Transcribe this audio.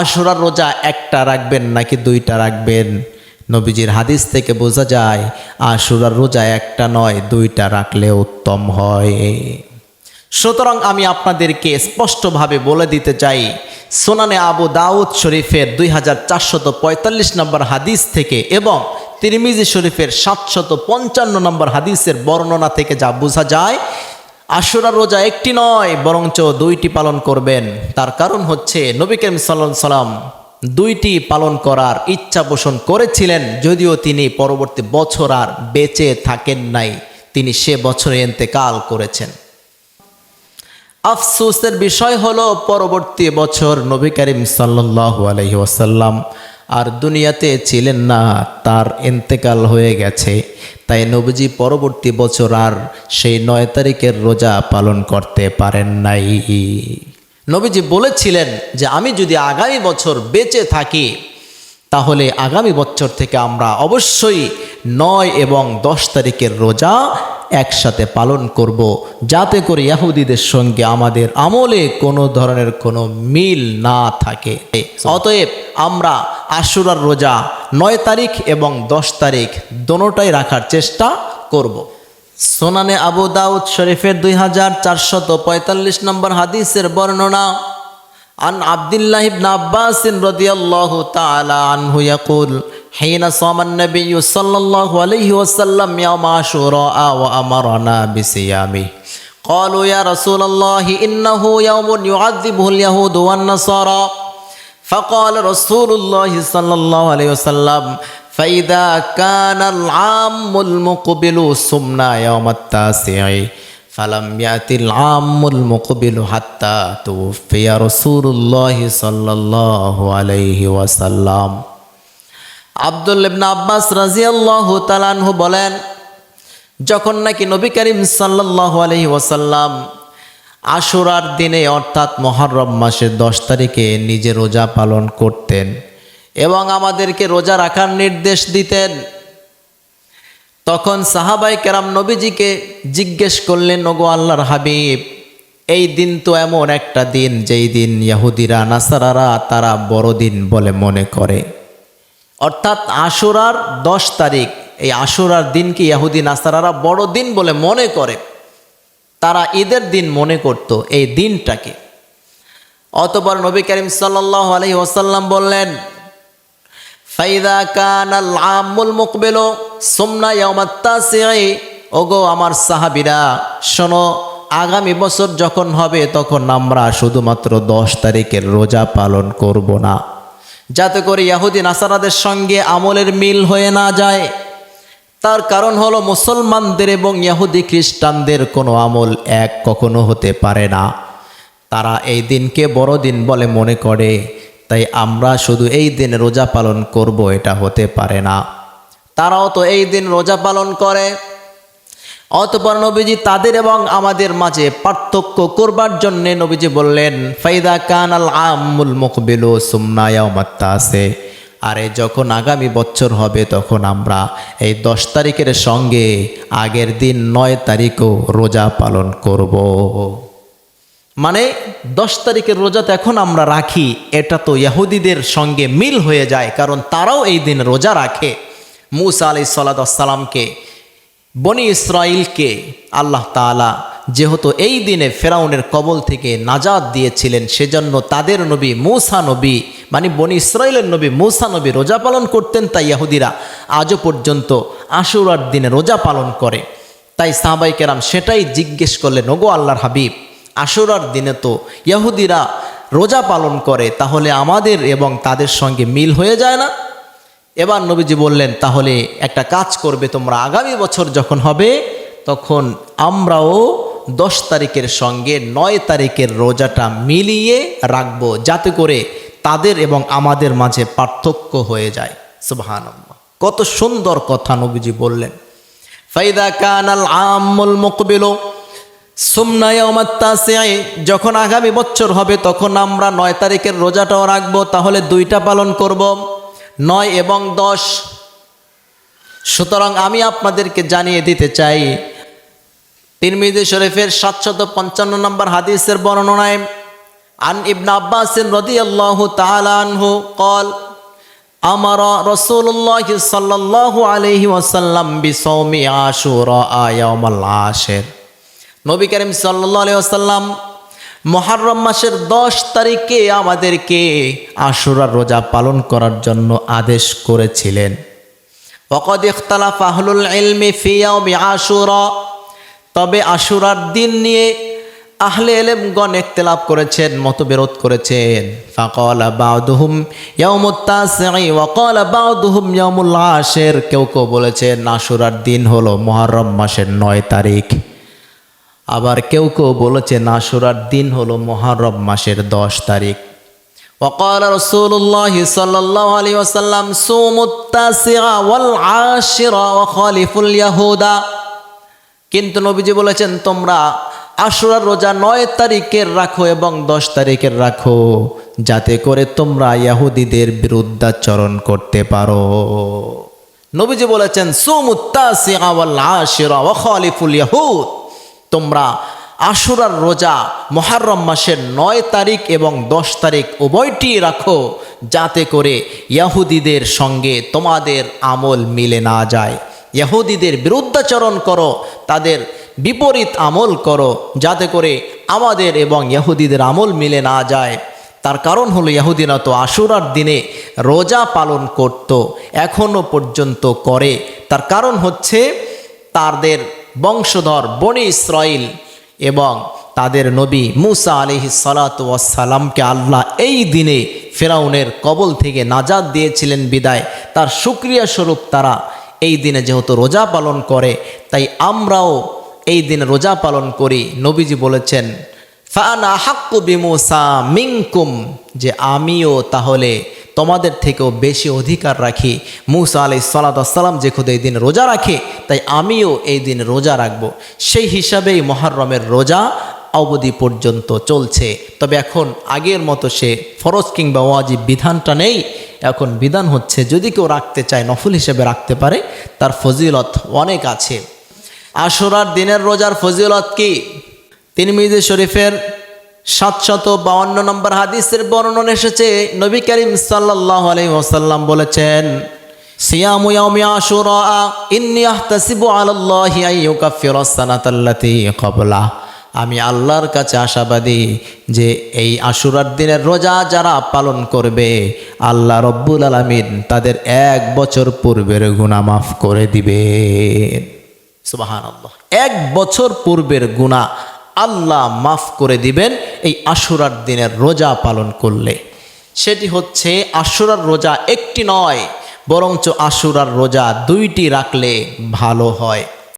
আশুরার রোজা একটা রাখবেন নাকি দুইটা রাখবেন? নবীজির হাদিস থেকে বোঝা যায়, আশুরার রোজা একটা নয়, দুইটা রাখলে উত্তম হয়। সুতরাং আমি আপনাদেরকে স্পষ্টভাবে বলে দিতে চাই, সোনানে আবু দাউদ শরীফের দুই হাজার চারশত পঁয়তাল্লিশ নম্বর হাদিস থেকে এবং তিরমিজি শরীফের সাতশত পঞ্চান্ন নম্বর হাদিসের বর্ণনা থেকে যা বোঝা যায় আশুরা রোজা একটি নয়, বরঞ্চ দুইটি পালন করবেন। তার কারণ হচ্ছে নবী করিম সাল্লাহ সাল্লাম দুইটি পালন করার ইচ্ছা পোষণ করেছিলেন, যদিও তিনি পরবর্তী বছর আর বেঁচে থাকেন নাই। তিনি সে বছরে এন্তেকাল করেছেন। আফসোসের বিষয় হলো পরবর্তী বছর নবী করিম সাল্লাহ আলহি ওয়াসাল্লাম আর দুনিয়াতে ছিলেন না, তার ইন্তেকাল হয়ে গেছে। তাই নবীজি পরবর্তী বছর আর সেই নয় তারিখের রোজা পালন করতে পারেন নাই। নবীজি বলেছিলেন যে, আমি যদি আগামী বছর বেঁচে থাকি, তাহলে আগামী বছর থেকে আমরা অবশ্যই নয় এবং দশ তারিখের রোজা একসাথে পালন করব। যাতে করে ইয়াহুদিদের সঙ্গে আমাদের আমলে কোনো ধরনের কোনো মিল না থাকে। অতএব আমরা আশুরার রোজা নয় তারিখ এবং দশ তারিখ দোনোটাই রাখার চেষ্টা করব। সোনানে আবু দাউদ শরীফের দুই হাজার চারশত পঁয়তাল্লিশ নম্বর হাদিসের বর্ণনা عن عبد الله بن عباس رضي الله تعالى عنه يقول حين صام النبي صلى الله عليه وسلم يوم عاشوراء وأمرنا بصيامه قالوا يا رسول الله إنه يوم يعذبه اليهود والنصارى فقال رسول الله صلى الله عليه وسلم فإذا كان العام المقبل صمنا يوم التاسع فلم يأتي العام المقبل حتى توفي رسول الله صلى الله عليه وسلم আব্দুল ইবনা আব্বাস রাজিয়াল্লাহু তালানহু বলেন যখন নাকি নবী করিম সাল্লাল্লাহু আলহি ওয়াসাল্লাম আশুরার দিনে অর্থাৎ মহরম মাসের দশ তারিখে নিজে রোজা পালন করতেন এবং আমাদেরকে রোজা রাখার নির্দেশ দিতেন। তখন সাহাবাই কেরাম নবীজিকে জিজ্ঞেস করলেন নগো আল্লাহর হাবিব, এই দিন তো এমন একটা দিন যেই দিন ইয়াহুদিরা নাসারারা তারা বড়দিন বলে মনে করে। অর্থাৎ আশুরার দশ তারিখ, এই আশুরার দিনকে ইয়াহুদি নাসারারা বড়দিন বলে মনে করে? তারা ঈদের দিন মনে করত এই দিনটাকে। অতপর নবী করিম সাল্লাহ আলহি ওসাল্লাম বললেন, ফাইদা কানাল আমুল মুকবেল সোমনা ইয়ামাত্তাসিআই ওগো আমার সাহাবিরা, শোনো, আগামী বছর যখন হবে, তখন আমরা শুধুমাত্র দশ তারিখের রোজা পালন করব না। যাতে করে ইয়াহুদি নাসারাদের সঙ্গে আমলের মিল হয়ে না যায়। তার কারণ হলো মুসলমানদের এবং ইয়াহুদি খ্রিস্টানদের কোনো আমল এক কখনো হতে পারে না। তারা এই দিনকে বড়দিন বলে মনে করে, তাই আমরা শুধু এই দিন রোজা পালন করব, এটা হতে পারে না। তারাও তো এই দিন রোজা পালন করে। অতপর নবীজি তাদের এবং আমাদের মাঝে পার্থক্য করবার জন্যে নবীজি বললেন, ফাইদা কান আল আমুল মুকবিলু সুমনায়ামাত্তা আছে আরে যখন আগামী বছর হবে, তখন আমরা এই দশ তারিখের সঙ্গে আগের দিন নয় তারিখও রোজা পালন করব। মানে দশ তারিখের রোজাতে এখন আমরা রাখি, এটা তো ইয়াহুদিদের সঙ্গে মিল হয়ে যায়, কারণ তারাও এই দিন রোজা রাখে মুসা আলি সাল্লামকে বনি ইসরাইলকে আল্লাহ তালা যেহেতু এই দিনে ফেরাউনের কবল থেকে নাজাদ দিয়েছিলেন, সেজন্য তাদের নবী মৌসা নবী মানে বনি ইসরায়েলের নবী মৌসা নবী রোজা পালন করতেন তাই ইয়াহুদিরা আজও পর্যন্ত আশুরার দিনে রোজা পালন করে। তাই সাহাবাই কেরাম সেটাই জিজ্ঞেস করলেন, ওগো আল্লাহর হাবিব, আশুরার দিনে তো ইয়াহুদিরা রোজা পালন করে, তাহলে আমাদের এবং তাদের সঙ্গে মিল হয়ে যায় না? এবার নবীজি বললেন, তাহলে একটা কাজ করবে, তোমরা আগামী বছর যখন হবে, তখন আমরাও দশ তারিখের সঙ্গে নয় তারিখের রোজাটা মিলিয়ে রাখব যাতে করে তাদের এবং আমাদের মাঝে পার্থক্য হয়ে যায়। সুবাহান কত সুন্দর কথা নবীজি বললেন। ফাইদা কানাল আমুল মুকবিল যখন আগামী বছর হবে, তখন আমরা নয় তারিখের রোজাটাও রাখব, তাহলে দুইটা পালন করব, নয় এবং দশ। সুতরাং আমি আপনাদেরকে জানিয়ে দিতে চাই তিরমিজি শরীফের সাতশত পঞ্চান্ন নম্বর হাদিসের বর্ণনায়, আন ইবনা আব্বাস রদি আল্লাহ তালানহু কল আমার রসুল্লাহ সাল্লাহ আলহি ওয়াসাল্লাম বিসৌমি আশুর আয়ামাল আশের। নবী করিম সাল্লাহ আলি ওসাল্লাম মহারম মাসের দশ তারিখে আমাদেরকে আশুরার রোজা পালন করার জন্য আদেশ করেছিলেন। অকদ ইখতালা ফাহলুল ইলমি ফিয়া আশুরা। তবে আশুরার দিন নিয়ে আহলে এলেমগণ ইখতিলাফ করেছেন মতবিরোধ করেছেন ফাকালা বাউদুহুম ইয়াউমুত তাসঈ ওয়া ক্বালা বাউদুহুম ইয়াউমুল আশির কেউ কেউ বলেছেন আশুরার দিন হলো মুহররম মাসের নয় তারিখ আবার কেউ কেউ বলেছে আশুরার দিন হলো মুহররম মাসের দশ তারিখ وقال رسول الله صلى الله عليه وسلم صوموا التاسع والعاشر وخالفوا اليهود কিন্তু নবীজি বলেছেন, তোমরা আশুরার রোজা নয় তারিখের রাখো এবং দশ তারিখের রাখো, যাতে করে তোমরা ইয়াহুদিদের বিরুদ্ধাচরণ করতে পারো। নবীজি বলেছেন তোমরা আশুরার রোজা মহারম মাসের নয় তারিখ এবং দশ তারিখ উভয়টি রাখো, যাতে করে ইয়াহুদিদের সঙ্গে তোমাদের আমল মিলে না যায়। ইয়াহুদিদের বিরুদ্ধাচরণ করো, তাদের বিপরীত আমল করো, যাতে করে আমাদের এবং ইয়াহুদিদের আমল মিলে না যায়। তার কারণ হলো ইয়াহুদিনা তো আশুরার দিনে রোজা পালন করত এখনও পর্যন্ত করে। তার কারণ হচ্ছে তাদের বংশধর বনি ইসরাইল এবং তাদের নবী মুসা আলিহি সালাতামকে আল্লাহ এই দিনে ফেরাউনের কবল থেকে নাজাদ দিয়েছিলেন বিদায়। তার সুক্রিয়া স্বরূপ তারা এই দিনে যেহেতু রোজা পালন করে, তাই আমরাও এই দিনে রোজা পালন করি। নবীজি বলেছেন, ফানা হাক্কু বিমুসা মিংকুম যে আমিও তাহলে তোমাদের থেকেও বেশি অধিকার রাখি। মুসা আলি সালাতাম যে খুদ এই দিন রোজা রাখে, তাই আমিও এই দিন রোজা রাখব। সেই হিসাবেই মহারমের রোজা অবধি পর্যন্ত চলছে। তবে এখন আগের মতো সে ফরজ কিংবা ওয়াজিব বিধানটা নেই। এখন বিধান হচ্ছে যদি কেউ রাখতে চায়, নফল হিসেবে রাখতে পারে, তার ফজিলত অনেক আছে। আশুরার দিনের রোজার ফজিলত কি? তিনি মির্জে শরীফের সাতশত বাউন্ন নম্বর হাদিসের বর্ণন এসেছে, নবী করিম সাল্লাহ আলাই ওসাল্লাম বলেছেন, সিয়ামু আশুরা আমি আল্লাহর কাছে আশাবাদী যে এই আশুরার দিনের রোজা যারা পালন করবে, আল্লাহ রব্বুল আলামিন তাদের এক বছর পূর্বের গুনাহ মাফ করে দিবেন সুবাহান এক বছর পূর্বের গুণা আল্লাহ মাফ করে দিবেন এই আশুরার দিনের রোজা পালন করলে। সেটি হচ্ছে আশুরার রোজা একটি নয়, বরঞ্চ আশুরার রোজা দুইটি রাখলে ভালো হয়।